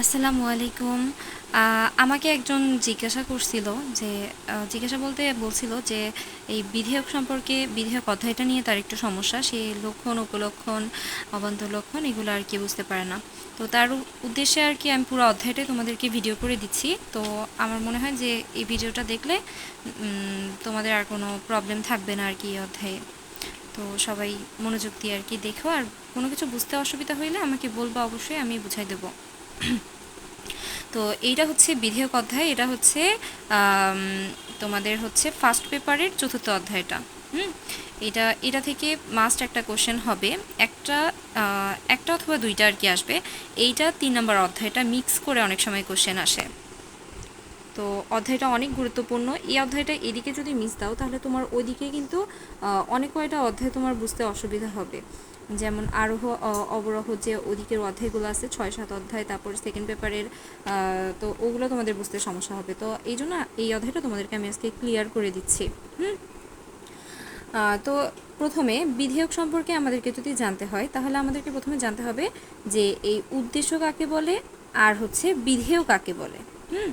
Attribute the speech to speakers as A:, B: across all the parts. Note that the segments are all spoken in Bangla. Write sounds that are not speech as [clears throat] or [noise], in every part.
A: আসসালামু আলাইকুম। আমাকে একজন জিজ্ঞাসা করছিল যে জিজ্ঞাসা বলতে বলছিল যে, এই বিধেয়ক সম্পর্কে, বিধেয়ক অধ্যায়টা নিয়ে তার একটু সমস্যা। সে লক্ষণ, উপলক্ষণ অবান্তর লক্ষণ এগুলো আর কি বুঝতে পারে না। তো তার উদ্দেশ্যে আর কি আমি পুরো অধ্যায়টাই তোমাদেরকে ভিডিও করে দিচ্ছি। তো আমার মনে হয় যে, এই ভিডিওটা দেখলে তোমাদের আর কোনো প্রবলেম থাকবে না আর কি এই অধ্যায়ে। তো সবাই মনোযোগ দিয়ে আর কি দেখো। আর কোনো কিছু বুঝতে অসুবিধা হইলে আমাকে বলবা অবশ্যই, আমি বুঝাই দেবো। [clears throat] তো এইটা হচ্ছে বিধেয়ক অধ্যায়, এটা হচ্ছে তোমাদের হচ্ছে ফার্স্ট পেপারের চতুর্থ অধ্যায়টা। হুম? এটা এটা থেকে মাস্ট একটা কোশ্চেন হবে। একটা একটা অথবা দুইটা আর কি আসবে। এইটা তিন নম্বর অধ্যায়টা মিক্স করে অনেক সময় কোশ্চেন আসে। তো অধ্যায়টা অনেক গুরুত্বপূর্ণ। এই অধ্যায়টা এদিকে যদি মিস দাও, তাহলে তোমার ওইদিকে কিন্তু অনেক কয়টা অধ্যায় তোমার বুঝতে অসুবিধা হবে। যেমন আরোহ অবরোহ যে ওদিকের অধ্যায়গুলো আছে ছয় সাত অধ্যায়, তারপর সেকেন্ড পেপারের তো ওগুলো তোমাদের বুঝতে সমস্যা হবে। তো এই জন্য এই অধ্যায়টা তোমাদেরকে আমি আজকে ক্লিয়ার করে দিচ্ছি, হুম? তো প্রথমে বিধেয়ক সম্পর্কে আমাদেরকে যদি জানতে হয়, তাহলে আমাদেরকে প্রথমে জানতে হবে যে এই উদ্দেশ্য কাকে বলে আর হচ্ছে বিধেয় কাকে বলে, হুম?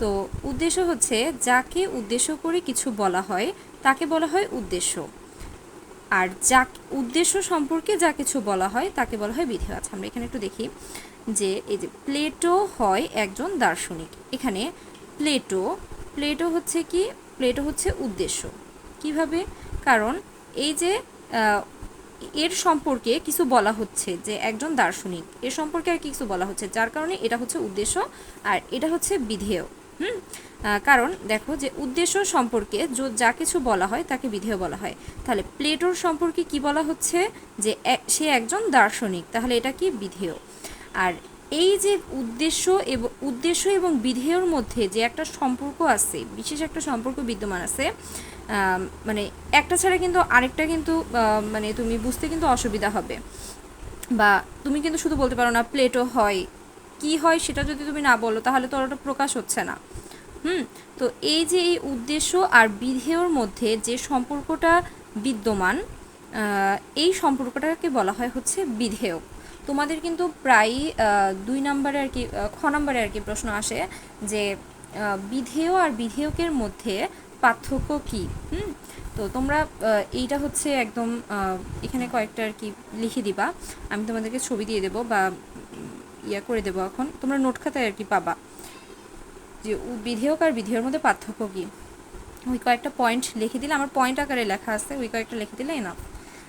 A: তো উদ্দেশ্য হচ্ছে যাকে উদ্দেশ্য করে কিছু বলা হয়, তাকে বলা হয় উদ্দেশ্য। আর যা উদ্দেশ্য সম্পর্কে যা কিছু বলা হয় তাকে বলা হয় বিধেয়। আচ্ছা আমরা এখানে একটু দেখি যে এই যে প্লেটো হয় একজন দার্শনিক। এখানে প্লেটো প্লেটো হচ্ছে কি? প্লেটো হচ্ছে উদ্দেশ্য। কীভাবে? কারণ এই যে এর সম্পর্কে কিছু বলা হচ্ছে যে একজন দার্শনিক, এর সম্পর্কে আর কিছু বলা হচ্ছে, যার কারণে এটা হচ্ছে উদ্দেশ্য আর এটা হচ্ছে বিধেয়। হুম? কারণ দেখো যে উদ্দেশ্য সম্পর্কে যা কিছু বলা হয় তাকে বিধেয় বলা হয়। তাহলে প্লেটোর সম্পর্কে কি বলা হচ্ছে? যে সে একজন দার্শনিক, তাহলে এটা কি বিধেয়? আর এই যে উদ্দেশ্য এবং উদ্দেশ্য এবং বিধেয়র মধ্যে যে একটা সম্পর্ক আছে, বিশেষ একটা সম্পর্ক বিদ্যমান আছে মানে একটা ছাড়া কিন্তু আরেকটা কিন্তু মানে তুমি বুঝতে কিন্তু অসুবিধা হবে। বা তুমি কিন্তু শুধু বলতে পারো না প্লেটো হয় কি হয় সেটা যদি তুমি না বলো, তাহলে তো ওটা প্রকাশ হচ্ছে না। হুম? তো এই যে এই উদ্দেশ্য আর বিধেয়র মধ্যে যে সম্পর্কটা বিদ্যমান এই সম্পর্কটাকে বলা হয় হচ্ছে বিধেয়ক তোমাদের কিন্তু প্রায় দুই নম্বরে আর কি খ নম্বরে আর কি প্রশ্ন আসে যে বিধেয় আর বিধেয়কের মধ্যে পার্থক্য কি? হুম? তো তোমরা এইটা হচ্ছে একদম এখানে কয়েকটা আর কি লিখে দিবা। আমি তোমাদেরকে ছবি দিয়ে দেবো বা ইয়া করে দেবো এখন। তোমরা নোট খাতায় আর কি পাবা যে বিধেয়ক আর বিধেয়র মধ্যে পার্থক্য কী? ওই কয়েকটা পয়েন্ট লিখে দিলে, আমার পয়েন্ট আকারে লেখা আছে, ওই কয়েকটা লিখে দিলে না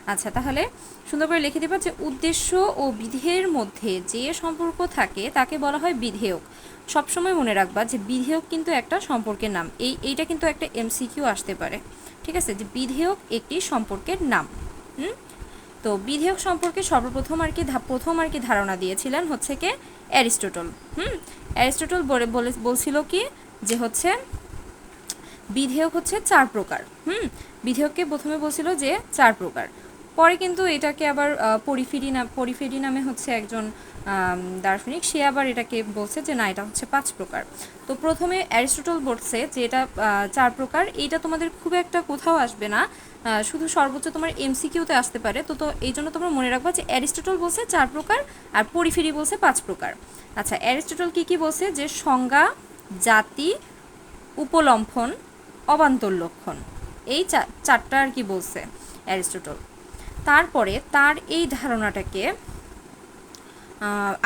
A: আচ্ছা তাহলে সুন্দর করে লিখে দেবা যে উদ্দেশ্য ও বিধেয়ের মধ্যে যে সম্পর্ক থাকে তাকে বলা হয় বিধেয়ক। সবসময় মনে রাখবা যে বিধেয়ক কিন্তু একটা সম্পর্কের নাম। এই, এইটা কিন্তু একটা এমসিকিউ আসতে পারে। ঠিক আছে? যে বিধেয়ক একটি সম্পর্কের নাম। হুম? তো বিধেয়ক সম্পর্কে সর্বপ্রথম আর কি প্রথম আর কি ধারণা দিয়েছিলেন হচ্ছে কি? অ্যারিস্টোটল। হুম? অ্যারিস্টোটল বলে বলছিল কি? যে হচ্ছে বিধেয়ক হচ্ছে চার প্রকার। হুম? বিধেয়ককে প্রথমে বলছিল যে চার প্রকার। পরে কিন্তু এটাকে আবার পরিফেরি না পরিফেরি নামে হচ্ছে একজন দার্শনিক, সে আবার এটাকে বলছে যে না, এটা হচ্ছে পাঁচ প্রকার। তো প্রথমে অ্যারিস্টোটল বলছে যে এটা চার প্রকার। এইটা তোমাদের খুব একটা কোথাও আসবে না। শুধু সর্বোচ্চ তোমার এমসিকিউতে আসতে পারে। তো তো এই জন্য তোমরা মনে রাখবা যে অ্যারিস্টোটল বলছে চার প্রকার আর পরিফেরি বলছে পাঁচ প্রকার। আচ্ছা অ্যারিস্টোটল কি কি বলছে? যে সংজ্ঞা, জাতি, উপলম্ফন, অবান্তর লক্ষণ। এই চারটা আর কি বলছে অ্যারিস্টোটল। তারপরে তার এই ধারণাটাকে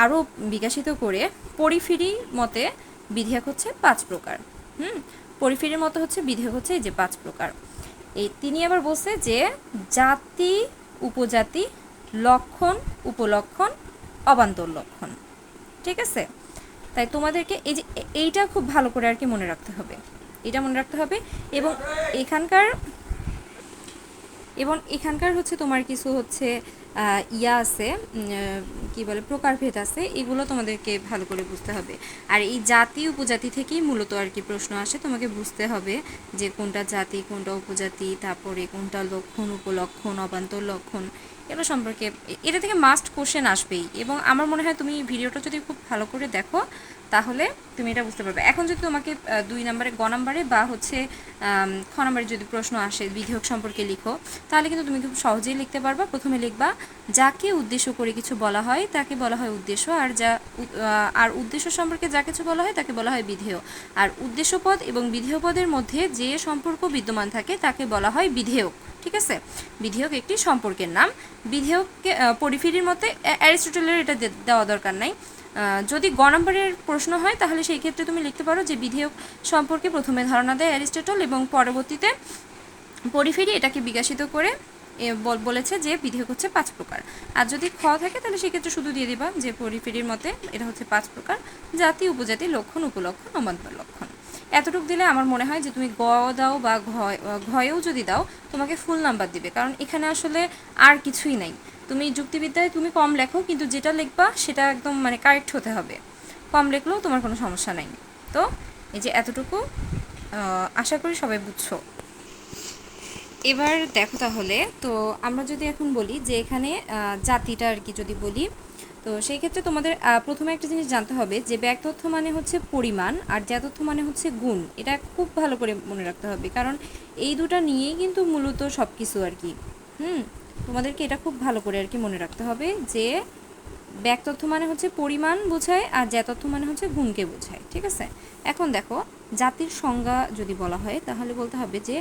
A: আরও বিকাশিত করে পরিফেরি মতে বিধেয়ক হচ্ছে পাঁচ প্রকার। হুম? পরিফেরির মতো হচ্ছে বিধেয়ক হচ্ছে এই যে পাঁচ প্রকার। এই তিনি আবার বলছে যে জাতি, উপজাতি, লক্ষণ, উপলক্ষণ, অবান্তর লক্ষণ। ঠিক আছে? তাই তোমাদেরকে এই যে এইটা খুব ভালো করে আর কি মনে রাখতে হবে। এটা মনে রাখতে হবে এবং এখানকার এবং এখানকার হচ্ছে তোমার কিছু হচ্ছে ইয়া আছে কি বলে, প্রকারভেদ আছে, এগুলো তোমাদেরকে ভালো করে বুঝতে হবে। আর এই জাতি উপজাতি থেকেই মূলত আর কি প্রশ্ন আসে, তোমাকে বুঝতে হবে যে কোনটা জাতি, কোনটা উপজাতি, তারপরে কোনটা লক্ষণ, উপলক্ষণ, অবান্তর লক্ষণ, এগুলো সম্পর্কে এটা থেকে মাস্ট কোশ্চেন আসবেই। এবং আমার মনে হয় তুমি ভিডিওটা যদি খুব ভালো করে দেখো তাহলে তুমি এটা বুঝতে পারবে। এখন যদি তোমাকে দুই নম্বরে, গ নম্বরে বা হচ্ছে খ নম্বরে যদি প্রশ্ন আসে বিধেয়ক সম্পর্কে লিখো, তাহলে কিন্তু তুমি খুব সহজেই লিখতে পারবা। প্রথমে লিখবা, যাকে উদ্দেশ্য করে কিছু বলা হয়, তাকে বলা হয় উদ্দেশ্য, আর যা আর উদ্দেশ্য সম্পর্কে যা কিছু বলা হয়, তাকে বলা হয় বিধেয়। আর উদ্দেশ্য পদ এবং বিধেয় পদের মধ্যে যে সম্পর্ক বিদ্যমান থাকে, তাকে বলা হয় বিধেয়ক। ঠিক আছে? বিধেয়ক একটি সম্পর্কের নাম। বিধেয়ককে পরিফিরির মতে অ্যা- অ্যারিস্টটলের এটা দেওয়া দরকার নাই। যদি গ নম্বরের প্রশ্ন হয়, তাহলে সেই ক্ষেত্রে তুমি লিখতে পারো যে বিধেয়ক সম্পর্কে প্রথমে ধারণা দেয় অ্যারিস্টটল এবং পরবর্তীতে পরিফেরি এটাকে বিকাশিত করে বলেছে যে বিধেয়ক হচ্ছে পাঁচ প্রকার। আর যদি খ থাকে, তাহলে সেক্ষেত্রে শুধু দিয়ে দিবা যে পরিফেরির মতে এটা হচ্ছে পাঁচ প্রকার, জাতি, উপজাতি, লক্ষণ, উপলক্ষণ অবান্তর লক্ষণ। এতটুকু দিলে আমার মনে হয় যে তুমি গ দাও বা ঘয় ঘয়েও যদি দাও, তোমাকে ফুল নাম্বার দিবে। কারণ এখানে আসলে আর কিছুই নাই। তুমি যুক্তিবিদ্যায় তুমি কম লেখো, কিন্তু যেটা লিখবা সেটা একদম মানে কারেক্ট হতে হবে। কম লেখলেও তোমার কোনো সমস্যা নাই। তো এই যে এতটুকু আশা করি সবাই বুঝছ। এবার দেখো তাহলে, তো আমরা যদি এখন বলি যে এখানে জাতিটা আর কি যদি বলি, তো সেই ক্ষেত্রে তোমাদের প্রথমে একটা জিনিস জানতে হবে যে ব্যাক তথ্য মানে হচ্ছে পরিমাণ আর জ্যা তথ্য মানে হচ্ছে গুণ। এটা খুব ভালো করে মনে রাখতে হবে, কারণ এই দুটা নিয়েই কিন্তু মূলত সব কিছু আর কি। হুম? তোমাদেরকে এটা খুব ভালো করে আর কি মনে রাখতে হবে যে ব্যাক তথ্য মানে হচ্ছে পরিমাণ বোঝায় আর জ্যা তথ্য মানে হচ্ছে গুণকে বোঝায়, ঠিক আছে? এখন দেখো, জাতির সংজ্ঞা যদি বলা হয় তাহলে বলতে হবে যে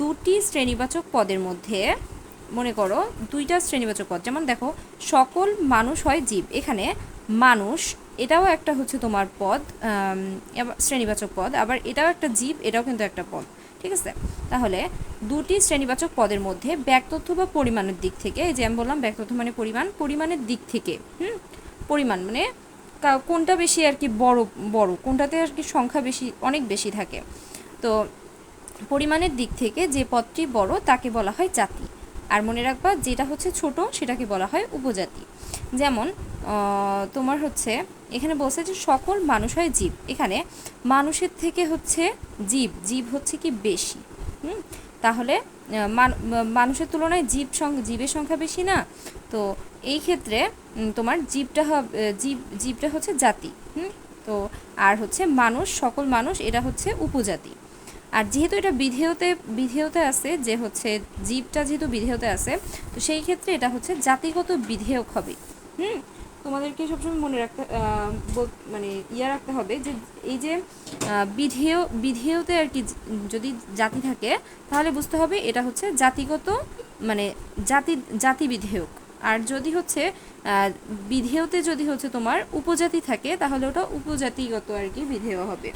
A: দুটি শ্রেণীবাচক পদের মধ্যে, মনে করো, দুইটা শ্রেণীবাচক পদ, যেমন দেখো, সকল মানুষ হয় জীব। এখানে মানুষ, এটাও একটা হচ্ছে তোমার পদ শ্রেণীবাচক পদ, আবার এটাও একটা জীব, এটাও কিন্তু একটা পদ। ঠিক আছে? তাহলে দুটি শ্রেণীবাচক পদের মধ্যে ব্যাক তথ্য বা পরিমাণের দিক থেকে, এই যে আমি বললাম ব্যাক তথ্য মানে পরিমাণ, পরিমাণের দিক থেকে, হুম? পরিমাণ মানে কোনটা বেশি আর কি বড় বড়, কোনটাতে আর কি সংখ্যা বেশি, অনেক বেশি থাকে। তো পরিমাণের দিক থেকে যে পদটি বড় তাকে বলা হয় জাতি। আর মনে রাখবা যেটা হচ্ছে ছোট সেটাকে বলা হয় উপজাতি। যেমন তোমার হচ্ছে এখানে বলছে যে সকল মানুষ হয় জীব। এখানে মানুষের থেকে হচ্ছে জীব। জীব হচ্ছে কি বেশি? হুম? তাহলে মানুষের তুলনায় জীব সং- জীবের সংখ্যা বেশি না? তো এই ক্ষেত্রে তোমার জীবটা জীব, জীবটা হচ্ছে জাতি। হুম? তো আর হচ্ছে মানুষ, সকল মানুষ এটা হচ্ছে উপজাতি। আর যেহেতু এটা বিধেয়তে বিধেয়তে আছে যে হচ্ছে জীবটা যেহেতু বিধেয়তে আছে, তো সেই ক্ষেত্রে এটা হচ্ছে জাতিগত বিধেয়ক হবে। হুম? তোমাদেরকে সবসময় মনে রাখতে মানে ইয়া রাখতে হবে যে এই যে বিধেয়, বিধেয়তে আর কি যদি জাতি থাকে, তাহলে বুঝতে হবে এটা হচ্ছে জাতিগত মানে জাতি জাতি বিধেয়ক। আর যদি হচ্ছে বিধেয়তে যদি হচ্ছে তোমার উপজাতি থাকে, তাহলে ওটা উপজাতিগত আর কি বিধেয় হবে।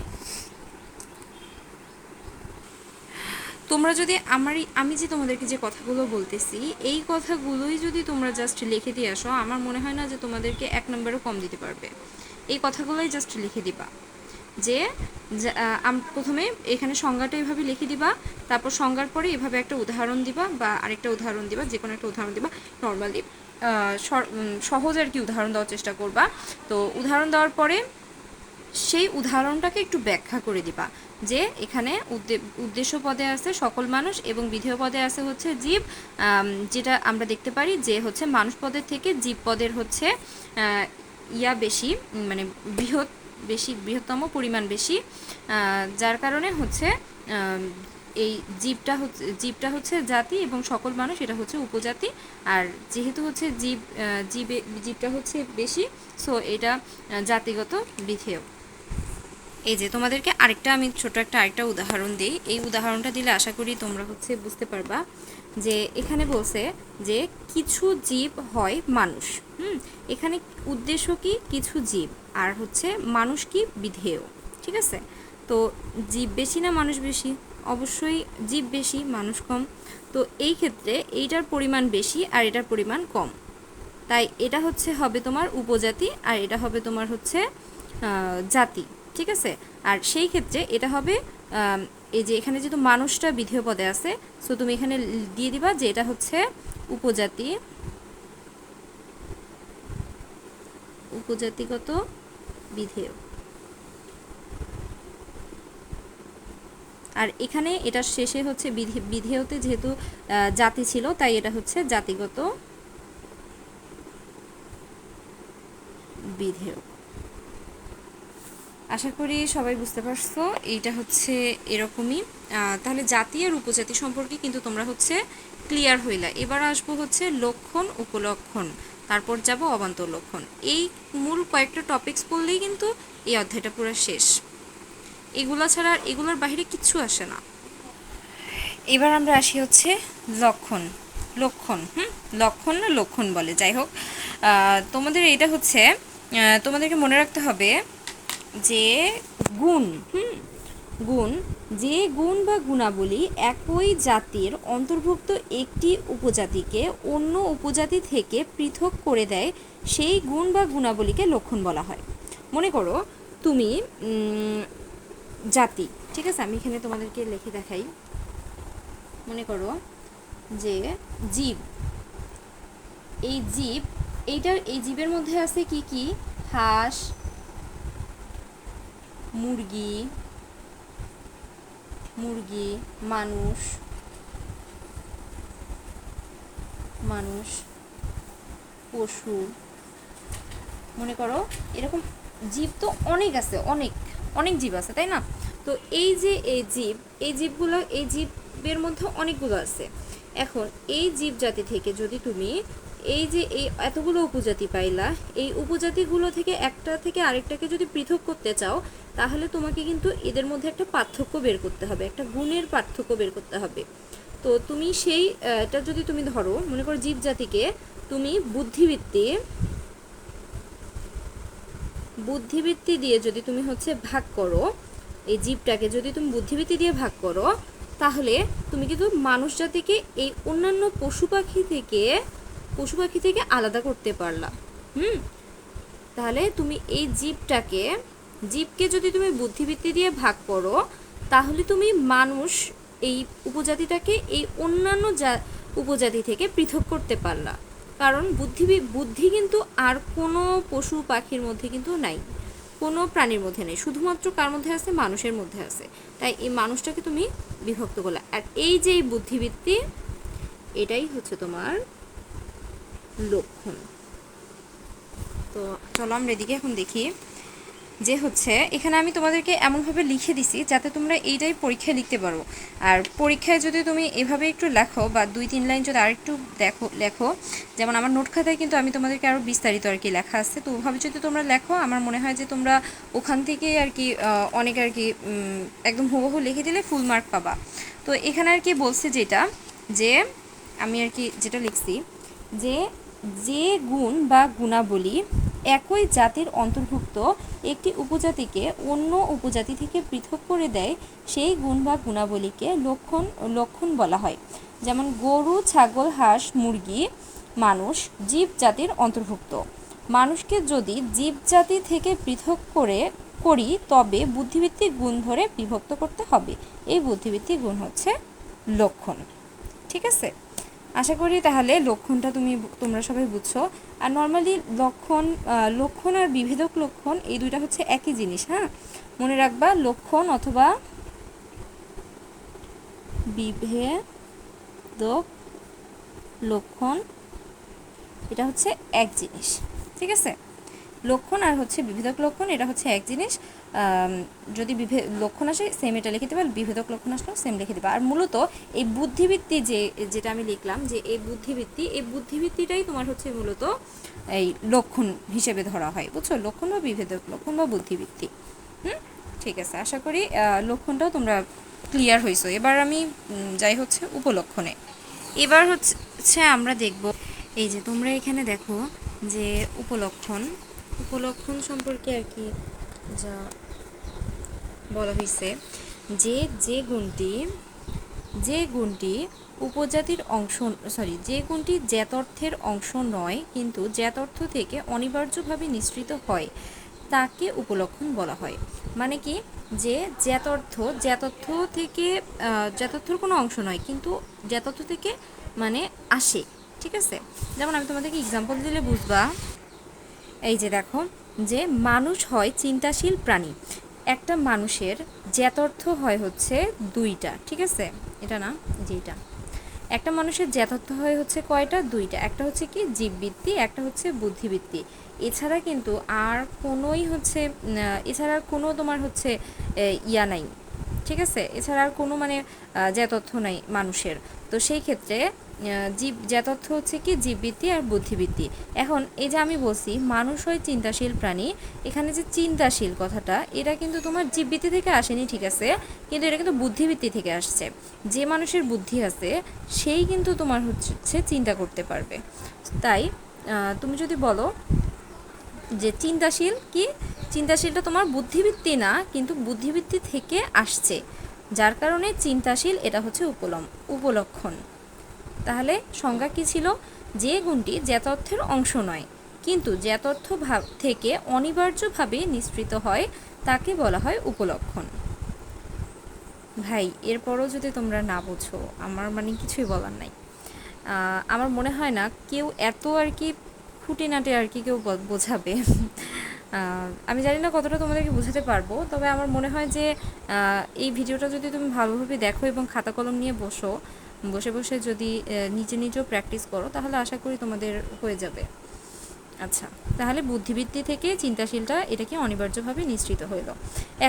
A: তোমরা যদি আমারই, আমি যে তোমাদেরকে যে কথাগুলো বলতেছি, এই কথাগুলোই যদি তোমরা জাস্ট লিখে দিয়ে আসো, আমার মনে হয় না যে তোমাদেরকে এক নম্বরও কম দিতে পারবে। এই কথাগুলোই জাস্ট লিখে দিবা। যে প্রথমে এখানে সংজ্ঞাটা এইভাবে লিখে দিবা, তারপর সংজ্ঞার পরে এভাবে একটা উদাহরণ দিবা বা আরেকটা উদাহরণ দিবা যে কোনো একটা উদাহরণ দিবা। নর্মালি সহজ আর কি উদাহরণ দেওয়ার চেষ্টা করবা। তো উদাহরণ দেওয়ার পরে সেই উদাহরণটাকে একটু ব্যাখ্যা করে দিবা। যে এখানে উদ্দে- উদ্দেশ্য পদে আছে সকল মানুষ এবং বিধেয় পদে আছে হচ্ছে জীব যেটা আমরা দেখতে পারি যে হচ্ছে মানুষ পদের থেকে জীব পদের হচ্ছে ইয়া বেশি মানে বৃহৎ, বেশি, বৃহত্তম পরিমাণ বেশি যার কারণে হচ্ছে এই জীবটা হচ্ছে জীবটা হচ্ছে জাতি এবং সকল মানুষ এটা হচ্ছে উপজাতি। আর যেহেতু হচ্ছে জীব জীবে, জীবটা হচ্ছে বেশি সো এটা জাতিগত বিধেয়। এই যে তোমাদেরকে আরেকটা, আমি ছোট একটা আরেকটা উদাহরণ দিই। এই উদাহরণটা দিলে আশা করি তোমরা হচ্ছে বুঝতে পারবা যে এখানে বলছে যে কিছু জীব হয় মানুষ। হুম? এখানে উদ্দেশ্য কি? কিছু জীব। আর হচ্ছে মানুষ কি? বিধেয়। ঠিক আছে? তো জীব বেশি না মানুষ বেশি? অবশ্যই জীব বেশি, মানুষ কম। তো এই ক্ষেত্রে এইটার পরিমাণ বেশি আর এটার পরিমাণ কম। তাই এটা হচ্ছে হবে তোমার উপজাতি আর এটা হবে তোমার হচ্ছে জাতি। ঠিক আছে? আর সেই ক্ষেত্রে এটা হবে এই যে এখানে যেহেতু মানুষটা বিধেয় পদে আছে সো তুমি এখানে দিয়ে দিবা যে এটা হচ্ছে উপজাতি, উপজাতিগত বিধেয়। আর এখানে এটা শেষে হচ্ছে বিধেয়তে যেহেতু জাতি ছিল, তাই এটা হচ্ছে জাতিগত বিধেয়। আশা করি সবাই বুঝতে পারছ, এইটা হচ্ছে এরকমই। তাহলে জাতি আর উপজাতি সম্পর্কে কিন্তু তোমরা হচ্ছে ক্লিয়ার হইলা। এবার আসব হচ্ছে লক্ষণ, উপলক্ষণ, তারপর যাব অবান্তর লক্ষণ। এই মূল কয়েকটা টপিকস পড়লেই কিন্তু এই অধ্যায়টা পুরো শেষ। এগুলা ছাড়া আর এগুলোর বাইরে কিচ্ছু আসে না। এবার আমরা আসি হচ্ছে লক্ষণ লক্ষণ, হুম? লক্ষণ না লক্ষণ বলে, যাই হোক। তোমাদের এটা হচ্ছে তোমাদেরকে মনে রাখতে হবে যে গুণ, হুম, গুণ, যে গুণ বা গুণাবলী একই জাতির অন্তর্ভুক্ত একটি উপজাতিকে অন্য উপজাতি থেকে পৃথক করে দেয়, সেই গুণ বা গুণাবলীকে লক্ষণ বলা হয়। মনে করো তুমি জাতি, ঠিক আছে? আমি এখানে তোমাদেরকে লিখে দেখাই। মনে করো যে জীব, এই জীব, এইটার, এই জীবের মধ্যে আছে কি কি? হাঁস মুরগি মুরগি, মানুষ মানুষ, পশু। মনে করো, এরকম জীব তো অনেক আছে, অনেক অনেক জীব আছে, তাই না? তো এই যে এই জীব, এই জীবগুলো, এই জীবের মধ্যে অনেকগুলো আছে। এখন এই জীব জাতি থেকে যদি তুমি এই যে এই এতগুলো উপজাতি পাইলা, এই উপজাতিগুলো থেকে একটা থেকে আরেকটাকে যদি পৃথক করতে চাও, তাহলে তোমাকে কিন্তু এদের মধ্যে একটা পার্থক্য বের করতে হবে, একটা গুণের পার্থক্য বের করতে হবে। তো তুমি সেই এটা যদি তুমি ধরো, মনে করো জীব জাতিকে তুমি বুদ্ধিবৃত্তি বুদ্ধিবৃত্তি দিয়ে যদি তুমি হচ্ছে ভাগ করো, এই জীবটাকে যদি তুমি বুদ্ধিবৃত্তি দিয়ে ভাগ করো, তাহলে তুমি কিন্তু মানুষ জাতিকে এই অন্যান্য পশু পাখি থেকে পশু পাখি থেকে আলাদা করতে পারলা। হুম? তাহলে তুমি এই জীবটাকে, জীবকে যদি তুমি বুদ্ধিবৃত্তি দিয়ে ভাগ করো, তাহলে তুমি মানুষ এই উপজাতিটাকে এই অন্যান্য জা, উপজাতি থেকে পৃথক করতে পারলা। কারণ বুদ্ধি বুদ্ধি কিন্তু আর কোনো পশু পাখির মধ্যে কিন্তু নাই। কোনো প্রাণীর মধ্যে নেই। শুধুমাত্র কার মধ্যে আছে? মানুষের মধ্যে আছে। তাই এই মানুষটাকে তুমি বিভক্ত করলে। আর এই যে এই বুদ্ধিবৃত্তি, এটাই হচ্ছে তোমার লক্ষণ। তো চলো আমরা এদিকে এখন দেখি যে হচ্ছে, এখানে আমি তোমাদেরকে এমনভাবে লিখে দিছি যাতে তোমরা এইটাই পরীক্ষায় লিখতে পারো। আর পরীক্ষায় যদি তুমি এভাবে একটু লেখো বা দুই তিন লাইন যদি আরেকটু দেখো, লেখো, যেমন আমার নোট খাতায় কিন্তু আমি তোমাদেরকে আরও বিস্তারিত আর কি লেখা আছে। তো ওভাবে যদি তোমরা লেখো, আমার মনে হয় যে তোমরা ওখান থেকে আর কি অনেক আর কি একদম হুবহু লিখে দিলে ফুল মার্ক পাবা। তো এখানে আর কি বলছে যেটা, যে আমি আর কি যেটা লিখছি, যে যে গুণ বা গুণাবলী একই জাতির অন্তর্ভুক্ত একটি উপজাতিকে অন্য উপজাতি থেকে পৃথক করে দেয়, সেই গুণ বা গুণাবলীকে লক্ষণ লক্ষণ বলা হয়। যেমন গরু, ছাগল, হাঁস, মুরগি, মানুষ জীব জাতির অন্তর্ভুক্ত। মানুষকে যদি জীব জাতি থেকে পৃথক করে, করি, তবে বুদ্ধিভিত্তিক গুণ ধরে বিভক্ত করতে হবে। এই বুদ্ধিভিত্তিক গুণ হচ্ছে লক্ষণ। ঠিক আছে? আশা করি তাহলে লক্ষণটা তুমি তোমরা সবাই বুঝছ। আর নর্মালি লক্ষণ লক্ষণ আর বিভেদক লক্ষণ, এই দুইটা হচ্ছে একই জিনিস হ্যাঁ? মনে রাখবা, লক্ষণ অথবা বিভেদক লক্ষণ, এটা হচ্ছে এক জিনিস, ঠিক আছে? লক্ষণ আর হচ্ছে বিভেদক লক্ষণ, এটা হচ্ছে এক জিনিস। যদি বিভে লক্ষণ আসে সেম এটা লিখে দেবে আর বিভেদক লক্ষণ আসলেও সেম লিখে দেবে আর মূলত এই বুদ্ধিবৃত্তি যে, যেটা আমি লিখলাম যে, এই বুদ্ধিবৃত্তি, এই বুদ্ধিবৃত্তিটাই তোমার হচ্ছে মূলত এই লক্ষণ হিসেবে ধরা হয়, বুঝছ? লক্ষণ বা বিভেদক লক্ষণ বা বুদ্ধিবৃত্তি। হুম? ঠিক আছে, আশা করি লক্ষণটাও তোমরা ক্লিয়ার হয়েছো এবার আমি যাই হচ্ছে উপলক্ষণে। এবার হচ্ছে আমরা দেখব, এই যে তোমরা এখানে দেখো যে উপলক্ষণ উপলক্ষণ সম্পর্কে আর কি যা বলা হয়েছে যে যে গুণটি যে গুণটি উপজাতির অংশ সরি যে গুণটি জ্যাতর্থের অংশ নয়, কিন্তু জ্যাতর্থ থেকে অনিবার্যভাবে নিঃসৃত হয়, তাকে উপলক্ষণ বলা হয়। মানে কি? যে জ্যাতর্থ জ্যাতর্থ থেকে জ্যাতর্থর কোনো অংশ নয়, কিন্তু জ্যাতর্থ থেকে মানে আসে, ঠিক আছে? যেমন আমি তোমাদেরকে এক্সাম্পল দিলে বুঝবা। এই যে দেখো, যে মানুষ হয় চিন্তাশীল প্রাণী একটা মানুষের জ্যাতর্থ হয় হচ্ছে দুইটা, ঠিক আছে? এটা না? যেটা একটা মানুষের জ্যাতর্থ হয় হচ্ছে কয়টা? দুইটা। একটা হচ্ছে কি? জীববৃত্তি, একটা হচ্ছে বুদ্ধিবৃত্তি। এছাড়া কিন্তু আর কোনোই হচ্ছে এছাড়া কোনো তোমার হচ্ছে ইয়া নাই, ঠিক আছে? এছাড়া আর কোনো মানে তথ্য নাই মানুষের। তো সেই ক্ষেত্রে জীব যে তথ্য হচ্ছে কি জীববৃত্তি আর বুদ্ধিবৃত্তি। এখন এই যে আমি বলছি, মানুষ হয় চিন্তাশীল প্রাণী, এখানে যে চিন্তাশীল কথাটা, এটা কিন্তু তোমার জীববৃত্তি থেকে আসেনি, ঠিক আছে? কিন্তু এটা কিন্তু বুদ্ধিবৃত্তি থেকে আসছে। যে মানুষের বুদ্ধি আছে, সেই কিন্তু তোমার হচ্ছে চিন্তা করতে পারবে। তাই তুমি যদি বলো যে চিন্তাশীল কি? চিন্তাশীলটা তোমার বুদ্ধিবৃত্তি না, কিন্তু বুদ্ধিবৃত্তি থেকে আসছে। যার কারণে চিন্তাশীল এটা হচ্ছে উপলম, উপলক্ষণ। তাহলে সংজ্ঞা কী ছিল? যে গুণটি যে তথ্যের অংশ নয়, কিন্তু যে তথ্য ভাব থেকে অনিবার্যভাবে নিঃসৃত হয়, তাকে বলা হয় উপলক্ষণ। ভাই, এরপরও যদি তোমরা না বোঝো, আমার মানে কিছুই বলার নাই। আমার মনে হয় না কেউ এত আর কি খুঁটিনাটি আর কি কেউ বোঝাবে। আমি জানি না কতটা তোমাদেরকে বোঝাতে পারব, তবে আমার মনে হয় যে এই ভিডিওটা যদি তুমি ভালোভাবে দেখো এবং খাতা কলম নিয়ে বসো বসে বসে যদি নিজে নিজেও প্র্যাকটিস করো, তাহলে আশা করি তোমাদের হয়ে যাবে। আচ্ছা তাহলে বুদ্ধিবৃত্তি থেকে চিন্তাশীলটা এটাকে অনিবার্যভাবে নিশ্চিত হইল।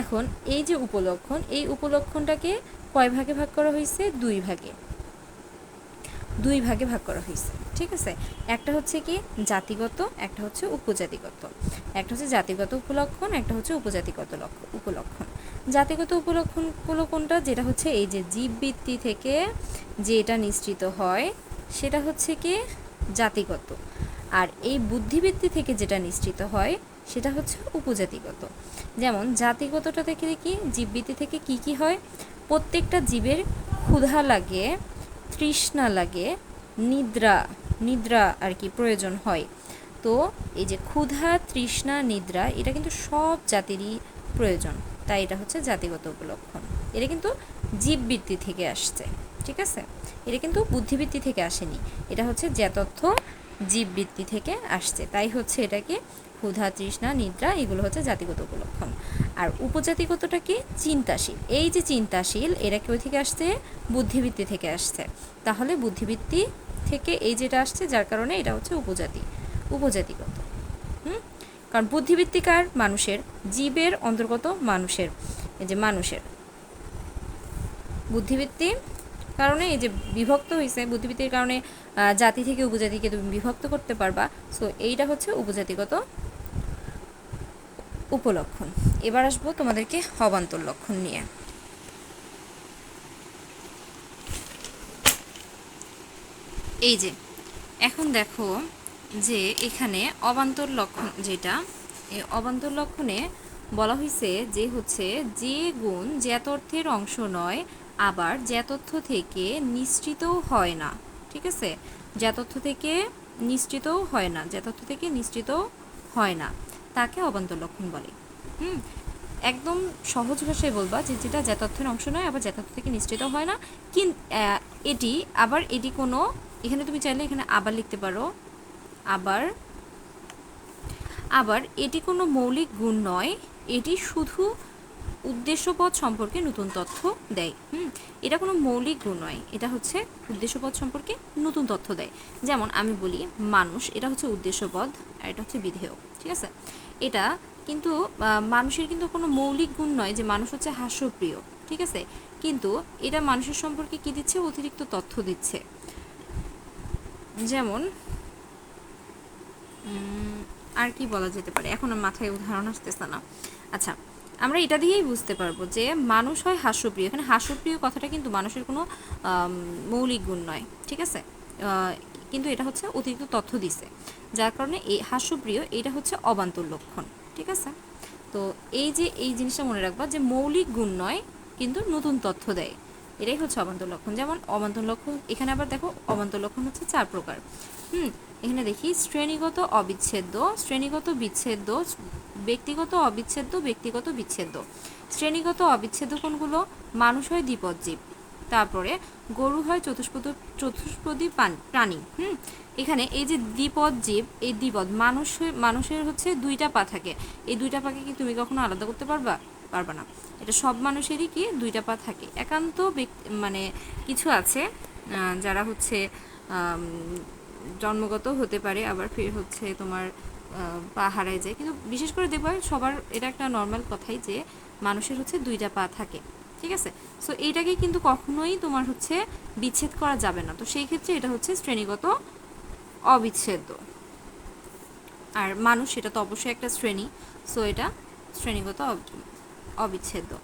A: এখন এই যে উপলক্ষণ, এই উপলক্ষণটাকে কয় ভাগে ভাগ করা হয়েছে দুই ভাগে। দুই ভাগে ভাগ করা হয়েছে ঠিক আছে? একটা হচ্ছে কি? জাতিগত, একটা হচ্ছে উপজাতিগত। একটা হচ্ছে জাতিগত উপলক্ষণ, একটা হচ্ছে উপজাতিগত লক্ষ, উপলক্ষণ। জাতিগত উপলক্ষণগুলো কোনটা যেটা হচ্ছে এই যে জীববৃত্তি থেকে যে এটা নিশ্চিত হয়, সেটা হচ্ছে কি জাতিগত। আর এই বুদ্ধিবৃত্তি থেকে যেটা নিশ্চিত হয়, সেটা হচ্ছে উপজাতিগত। যেমন জাতিগতটা থেকে কি, জীববৃত্তি থেকে কি কি হয়? প্রত্যেকটা জীবের ক্ষুধা লাগে, তৃষ্ণা লাগে, নিদ্রা নিদ্রা আর কি প্রয়োজন হয়। তো এই যে ক্ষুধা, তৃষ্ণা, নিদ্রা, এটা কিন্তু সব জাতিরই প্রয়োজন। তাই এটা হচ্ছে জাতিগত উপলক্ষণ। এটা কিন্তু জীববৃত্তি থেকে আসছে, ঠিক আছে? এটা কিন্তু বুদ্ধিবৃত্তি থেকে আসেনি। এটা হচ্ছে যে তথ্য জীববৃত্তি থেকে আসছে। তাই হচ্ছে এটাকে ক্ষুধা, তৃষ্ণা, নিদ্রা, এগুলো হচ্ছে জাতিগত উপলক্ষণ। আর উপজাতিগতটা কি? চিন্তাশীল। এই যে চিন্তাশীল এরা কেউ থেকে আসছে? বুদ্ধিবৃত্তি থেকে আসছে। তাহলে বুদ্ধিবৃত্তি থেকে এই যেটা আসছে, যার কারণে এটা হচ্ছে উপজাতি, উপজাতিগত। হুম? কারণ বুদ্ধিবৃত্তিকার মানুষের, জীবের অন্তর্গত মানুষের, এই যে মানুষের। বুদ্ধিবৃত্তি কারণে এই যে বিভক্ত হয়েছে বুদ্ধিবৃত্তির কারণে জাতি থেকে উপজাতিকে তুমি বিভক্ত করতে পারবা। সো এইটা হচ্ছে উপজাতিগত উপলক্ষণ। এবার আসব তোমাদেরকে অবান্তর লক্ষণ নিয়ে। এই যে, এখন দেখো যে এখানে অবান্তর লক্ষণ যেটা, এই অবান্তর লক্ষণে বলা হয়েছে যে হচ্ছে যে গুণ জ্ঞাত অর্থের অংশ নয়, আবার জ্ঞাতথ্য থেকে নিশ্চিতও হয় না। ঠিক আছে? জ্ঞাতথ্য থেকে নিশ্চিতও হয় না জ্ঞাতথ্য থেকে নিশ্চিত হয় না। তাকে অবান্তর লক্ষণ বলে। হুম? একদম সহজ ভাষায় বলবা যে যেটা জ্ঞাতথ্যের অংশ নয়, আবার জ্ঞাতথ্য থেকে নিশ্চিত হয় না। কিন এটি, আবার এটি কোনো এখানে তুমি চাইলে এখানে আবার লিখতে পারো। আবার আবার এটি কোনো মৌলিক গুণ নয়, এটি শুধু উদ্দেশ্যপদ সম্পর্কে নতুন তথ্য দেয়, হুম? এটা কোনো মৌলিক গুণ নয়, এটা হচ্ছে উদ্দেশ্যপদ সম্পর্কে নতুন তথ্য দেয়। যেমন আমি বলি মানুষ, এটা হচ্ছে উদ্দেশ্যপদ আর এটা হচ্ছে বিধেয়, ঠিক আছে? এটা কিন্তু মানুষের কিন্তু কোনো মৌলিক গুণ নয় যে মানুষ হচ্ছে হাস্যপ্রিয়, ঠিক আছে? কিন্তু এটা মানুষের সম্পর্কে কি দিচ্ছে? অতিরিক্ত তথ্য দিচ্ছে। যেমন আর কি বলা যেতে পারে? এখন মাথায় উদাহরণ আসতেছে না। আচ্ছা আমরা এটা দিয়েই বুঝতে পারব যে মানুষ হয় হাস্যপ্রিয়। এখানে হাস্যপ্রিয় কথাটা কিন্তু মানুষের কোনো মৌলিক গুণ নয়, ঠিক আছে? কিন্তু এটা হচ্ছে অতিরিক্ত তথ্য দিছে। যার কারণে এই হাস্যপ্রিয় এটা হচ্ছে অবান্তর লক্ষণ, ঠিক আছে? তো এই যে, এই জিনিসটা মনে রাখবা যে মৌলিক গুণ নয়, কিন্তু নতুন তথ্য দেয়। এটাই হচ্ছে অবান্তর লক্ষণ। যেমন অবান্তর লক্ষণ, এখানে আবার দেখো, অবান্তর লক্ষণ হচ্ছে চার প্রকার। হুম, এখানে দেখি শ্রেণীগত অবিচ্ছেদ্য, শ্রেণীগত বিচ্ছেদ্য, ব্যক্তিগত অবিচ্ছেদ্য, ব্যক্তিগত বিচ্ছেদ্য। শ্রেণীগত অবিচ্ছেদ্য কোনগুলো? মানুষ হয় দ্বিপদ জীব তারপরে গরু হয় চতুষ্পদ, চতুষ্পদী প্রাণী। হুম, এখানে এই যে দ্বিপদ জীব এই দ্বিপদ, মানুষ মানুষের হচ্ছে দুইটা পা থাকে। এই দুইটা পাকে কি তুমি কখনো আলাদা করতে পারবা? পারবা না। এটা সব মানুষেরই কি দুইটা পা থাকে। একান্ত ব্যক্তি মানে কিছু আছে যারা হচ্ছে জন্মগত হতে পারে, আবার ফির হচ্ছে তোমার পা হারায় যায়। কিন্তু বিশেষ করে দেখবা সবার এটা একটা নর্মাল কথাই যে মানুষের হচ্ছে দুইটা পা থাকে, ঠিক আছে? সো এইটাকে কিন্তু কখনোই তোমার হচ্ছে বিচ্ছেদ করা যাবে না। তো সেই ক্ষেত্রে এটা হচ্ছে শ্রেণীগত অবিচ্ছেদ্য। আর মানুষ এটা তো অবশ্যই একটা শ্রেণি সো এটা শ্রেণীগত অব- অবিচ্ছেদ্য।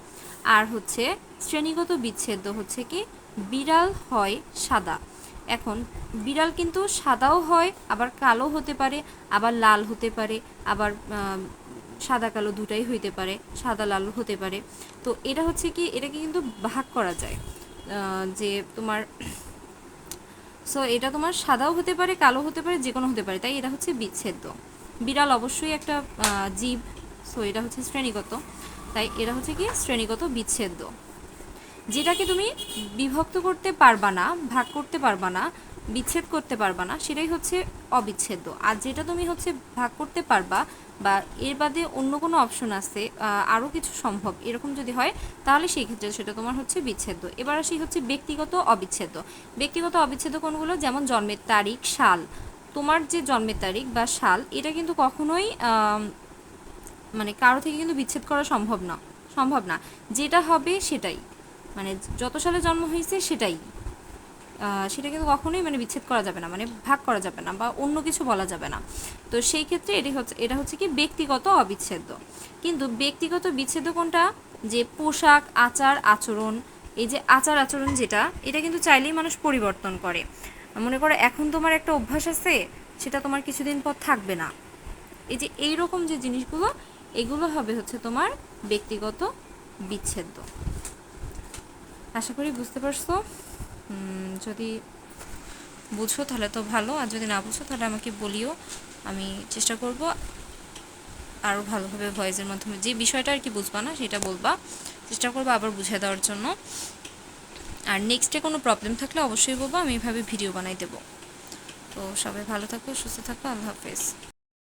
A: আর হচ্ছে শ্রেণীগত বিচ্ছেদ্য হচ্ছে কি, বিড়াল হয় সাদা। এখন বিড়াল কিন্তু সাদাও হয়, আবার কালো হতে পারে, আবার লাল হতে পারে, আবার সাদা কালো দুটাই হইতে পারে, সাদা লাল হতে পারে। তো এটা হচ্ছে কি, এটাকে কিন্তু ভাগ করা যায়। যে তোমার, সো এটা তোমার সাদাও হতে পারে, কালো হতে পারে যে কোনো হতে পারে। তাই এটা হচ্ছে বিচ্ছেদ্য। বিড়াল অবশ্যই একটা জীব, সো এটা হচ্ছে শ্রেণীগত। তাই এটা হচ্ছে কি, শ্রেণীগত বিচ্ছেদ্য। যেটাকে তুমি বিভক্ত করতে পারবা না, ভাগ করতে পারবা না, বিচ্ছেদ করতে পারবা না, সেটাই হচ্ছে অবিচ্ছেদ্য। আর যেটা তুমি হচ্ছে ভাগ করতে পারবা বা এর বাদে অন্য কোনো অপশন আছে আরও কিছু সম্ভব, এরকম যদি হয়, তাহলে সেই ক্ষেত্রে সেটা তোমার হচ্ছে বিচ্ছেদ্য। এবার আসি হচ্ছে ব্যক্তিগত অবিচ্ছেদ্য। ব্যক্তিগত অবিচ্ছেদ্য কোনগুলো? যেমন জন্মের তারিখ, সাল। তোমার যে জন্মের তারিখ বা সাল, এটা কিন্তু কখনোই মানে কারও থেকে কিন্তু বিচ্ছেদ করা সম্ভব না সম্ভব না। যেটা হবে সেটাই। মানে যত সালে জন্ম হয়েছে সেটাই। সেটা কিন্তু কখনোই মানে বিচ্ছেদ করা যাবে না মানে ভাগ করা যাবে না বা অন্য কিছু বলা যাবে না। তো সেই ক্ষেত্রে এটি হচ্ছে, এটা হচ্ছে কি ব্যক্তিগত অবিচ্ছেদ্য। কিন্তু ব্যক্তিগত বিচ্ছেদ্য কোনটা? যে পোশাক, আচার, আচরণ, এই যে আচার, আচরণ যেটা, এটা কিন্তু চাইলেই মানুষ পরিবর্তন করে। মনে করো এখন তোমার একটা অভ্যাস আছে, সেটা তোমার কিছুদিন পর থাকবে না। এই যে এই রকম যে জিনিসগুলো, এগুলো হবে হচ্ছে তোমার ব্যক্তিগত বিচ্ছেদ্য। আশা করি বুঝতে পারছ। যদি বুঝো তাহলে তো ভালো, আর যদি না বুঝো তাহলে আমাকে বলিও, আমি চেষ্টা করব আরও ভালোভাবে ভয়েসের মাধ্যমে যে বিষয়টা আর কি বুঝবা না সেটা বলবা, চেষ্টা করব আবার বুঝে দেওয়ার জন্য। আর নেক্সটে কোনো প্রবলেম থাকলে অবশ্যই বলব, আমি এভাবে ভিডিও বানাই দেবো। তো সবাই ভালো থাকো, সুস্থ থাকো, আল্লাহ হাফেজ।